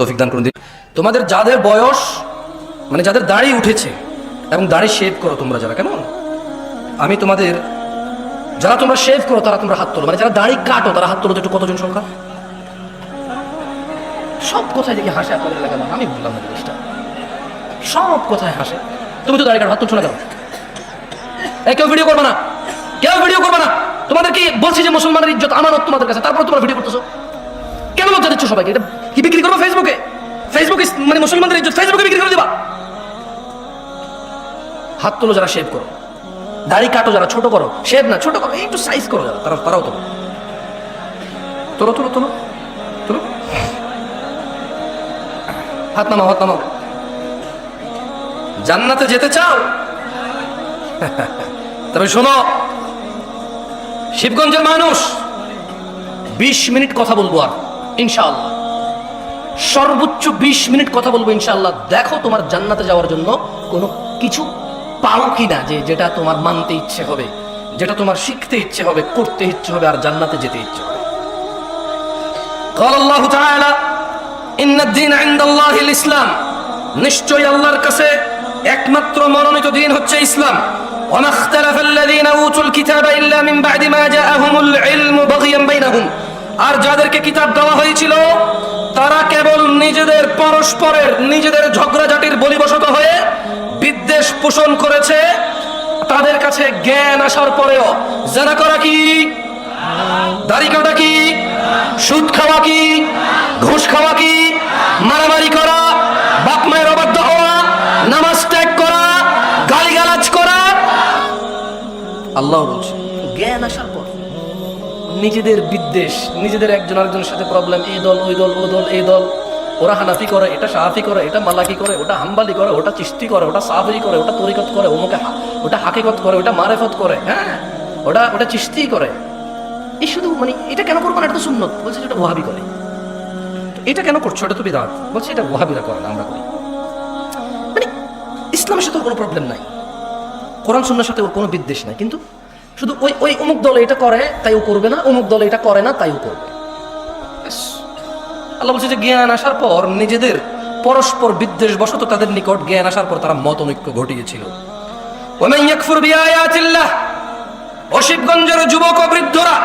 তৌফিক দান করুন। তোমাদের যাদের বয়স মানে যাদের দাড়ি উঠেছে এবং দাড়ি শেভ করো তোমরা যারা, কেমন? আমি তোমাদের, যারা তোমরা শেভ করো তারা তোমরা হাত তোলো। মানে যারা দাড়ি কাটো তারা হাত তোলো একটু কতজন সংখ্যা? সব কথায় দেখি হাসে আপনাদের এলাকা আমি বললাম না জিনিসটা। সব কথায় হাসে। তুমি তো দাড়ি কাটো, হাত তুলছো না কেন? কেউ ভিডিও করবে না। কেউ ভিডিও করবে না। তোমাদের কি বলছি যে মুসলমানের ইজ্জত, আমানত তোমাদের কাছে, তারপর তোমরা ভিডিও করতেছো? কেন লজ্জা দিচ্ছ সবাইকে? এটা কি বিক্রি করব ফেসবুকে ফেসবুকে মানে মুসলমানদের ইজ্জত ফেসবুকে বিক্রি করে দিবা? হাত তোলো যারা শেভ করো। দাড়ি কাটো যারা, ছোট করো। শেভ না, ছোট করো একটু সাইজ করো যারা, তারা তারাও তোলো তোলো তোলো তোলো তোলো। হাত নামাও হাত নামাও। জান্নাতে যেতে চাও? তবে শোনো, শিবগঞ্জের মানুষ, বিশ মিনিট কথা বলব আর, ইনশাআল্লাহ। সর্বোচ্চ বিশ মিনিট কথা বলবো ইনশাআল্লাহ দেখো তোমার জান্নাতে যাওয়ার জন্য কোনো কিছু পাও কিনা যে যেটা তোমার মানতে ইচ্ছে হবে যেটা তোমার শিখতে ইচ্ছে হবে করতে ইচ্ছে হবে আর জান্নাতে যেতে ইচ্ছে হবে قال الله تعالى إن الدين عند الله الإسلام নিশ্চয়ই আল্লাহর কাছে একমাত্র মনোনীত দিন হচ্ছে ইসলাম وما اختلف الذين اوتوا الكتاب الا من بعد ما جاءهم العلم بغيا بينهم আর যাদেরকে কিতাব দেওয়া পরস্পরের নিজেদের ঝগড়াঝাটির বলিবশত হয়ে বিদ্বেষ পোষণ করেছে, তাদের কাছে জ্ঞান আসার পরেও জানা করা কি? দাড়ি কাটা কি? সুদ খাওয়া কি? ঘুষ খাওয়া কি? মারামারি করা? বাপ মায়ের অবাধ্য হওয়া? নামাজ ত্যাগ করা? গালিগালাজ করা? আল্লাহ বলছে, জ্ঞান আসার পর নিজেদের বিদ্বেষ, নিজেদের একজন আরেকজনের সাথে প্রবলেম এই দল, ওই দল, ও দল, এই দল ওরা হানাফি করে, এটা সাহাফি করে, এটা মালাকি করে, ওটা হাম্বালি করে, ওটা চিস্তি করে, ওটা সাফরি করে, ওটা তরিকত করে, ওমুকে ওটা হাকিকত করে, ওটা মারেফত করে হ্যাঁ? ওটা ওটা চিস্তি করে। এই শুধু মানে এটা কেন করব না? এটা তো সুন্নত। বলছে এটা ওহাবি করে। এটা কেন করছ? এটা তো বিদাত। বলছে এটা ওহাবিরা করে না, আমরা করি। মানে ইসলামের সাথে কোনো প্রবলেম নাই। কোরআন, সুন্নার সাথে ওর কোনো বিদ্বেষ নাই। কিন্তু শুধু ওই ওই অমুক দলে এটা করে, তাই ও করবে না, অমুক দলে এটা করে না, তাই ও করবে। আল্লাহ বলছে যে জ্ঞান আসার পর নিজেদের পরস্পর বিদ্বেষ বশত তাদের নিকট জ্ঞান আসার পর তারা মত ঐক্য ঘটিয়েছিল অশিবগঞ্জের যুবক বৃদ্ধরা,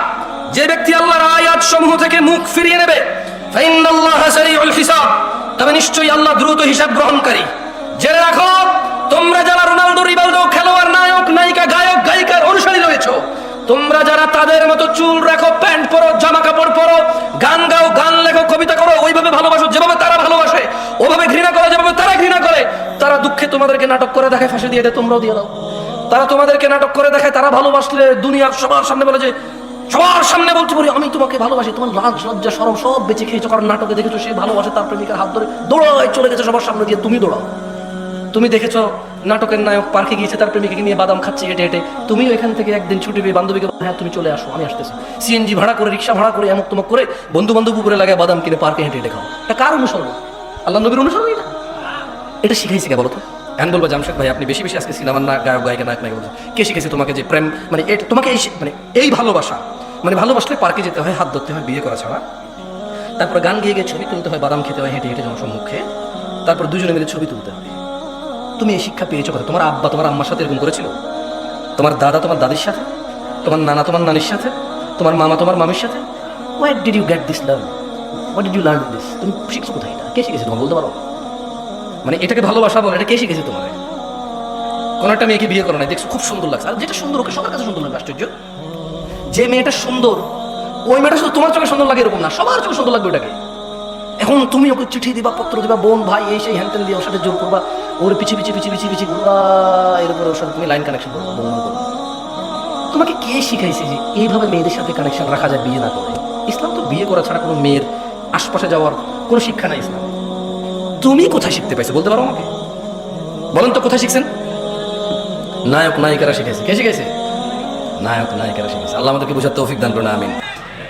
যে ব্যক্তি আল্লাহর আয়াত সমূহ থেকে মুখ ফিরিয়ে নেবে তবে নিশ্চয়ই আল্লাহ দ্রুত হিসাব গ্রহণকারী। জেনে রাখো, তোমরা যারা রোনালদো রিভালদো খেলোয়াড়, নায়ক, নায়িকা, গায়ক, গায়িকার অনুসারী রয়েছো, তোমরা যারা তাদের মতো চুল, রাখো, প্যান্ট, পরো জামা কাপড় পরো গান গাও গান লেখো কবিতা করো ওইভাবে ভালোবাসো যেভাবে তারা ভালোবাসে ওভাবে ঘৃণা করো যেভাবে তারা ঘৃণা করে তারা দুঃখে তোমাদেরকে নাটক করে দেখায়, ফাঁসি দিয়ে দেয় তোমরাও দিয়ে দাও। তারা তোমাদেরকে নাটক করে দেখায়, তারা ভালোবাসলে দুনিয়ার সবার সামনে বলে যে, সবার সামনে বলতে পারি, আমি তোমাকে ভালোবাসি, তোমার লাজ, লজ্জা সরম সব বেঁচে খেয়েছো, কারণ নাটকে দেখেছ সে ভালোবাসে, তার প্রেমিকার হাত ধরে দৌড়ায় চলে গেছে সবার সামনে দিয়ে, তুমি দৌড়াও। তুমি দেখেছ নাটকের নায়ক পার্কে গিয়েছে, তার প্রেমিকাকে নিয়ে বাদাম খাচ্ছে হেঁটে হেঁটে। তুমিও এখান থেকে একদিন ছুটি পেয়ে বান্ধবীকে হ্যাঁ তুমি চলে আসো, আমি আসতেছি। সিএনজি ভাড়া করে, রিক্সা ভাড়া করে, এমক তমক করে, বন্ধু বান্ধব উপরে লাগায় বাদাম কিনে পার্কে হেঁটে হেঁটে খাও। এটা কার অনুসরণ? আল্লাহ নবীর অনুসরণ এটা? এটা শিখাইছি কে বলো তো? এখন বলব জামশেদ ভাই, আপনি বেশি বেশি আজকে সিনেমার না গায়ক, গায়িকা, নায়ক নায়ক কে শিখেছে তোমাকে যে প্রেম? মানে এটা তোমাকে এই মানে এই ভালোবাসা মানে ভালোবাসলে পার্কে যেতে হয়, হাত ধরতে হয়, বিয়ে করা ছাড়া। তারপর গান গিয়ে গিয়ে ছবি তুলতে হয়, বাদাম খেতে হয়, হেঁটে হেঁটে জনসম্মুখে। তারপর দুজনে মিলে ছবি তুলতে হবে তুমি এই শিক্ষা পেয়েছ কথা তোমার আব্বা, তোমার আম্মার সাথে এরকম করেছিল? তোমার দাদা, তোমার দাদির সাথে? তোমার নানা, তোমার নানির সাথে? তোমার মামা, তোমার মামির সাথে? What did you get this learn what did you learn this তুমি শিখছো কোথায় এটা? কে শিখেছে? তোমার বলতে পারো? মানে এটাকে ভালোবাসা বলে, এটা কে শিখেছে তোমার কোনো একটা মেয়েকে বিয়ে করো না দেখছ খুব সুন্দর লাগছে। আর যেটা সুন্দর, ওকে সবার কাছে সুন্দর লাগবে আশ্চর্য। যে মেয়েটা সুন্দর, ওই মেয়েটা শুধু তোমার চোখে সুন্দর লাগে এরকম না, সবার চোখে সুন্দর লাগবে ওটাকে। এখন তুমি ওকে চিঠি দিবা, পত্র দিবা, বোন, ভাই, এই সেই হ্যান্টেন দিয়ে ওর সাথে জোর করবা, ওর পিছিয়ে পিছিয়ে পিছিয়ে পিছিয়ে পিছিয়ে ঘুরবা এর উপরে ওর সাথে তুমি লাইন কানেকশন করবা তোমাকে কে শিখাইছে যে এইভাবে মেয়েদের সাথে কানেকশন রাখা যায়, বিয়ে না করে? ইসলাম তো বিয়ে করা ছাড়া কোনো মেয়ের আশপাশে যাওয়ার কোনো শিক্ষা নাই ইসলাম। তুমি কোথায় শিখতে পাইছো? বলতে পারো আমাকে। বলেন তো, কোথায় শিখছেন? নায়ক, নায়িকারা শিখেছে। কে শিখেছে? নায়ক, নায়িকারা শিখেছে। আল্লাহ আমাদেরকে বোঝার তৌফিক দান করুন, আমিন।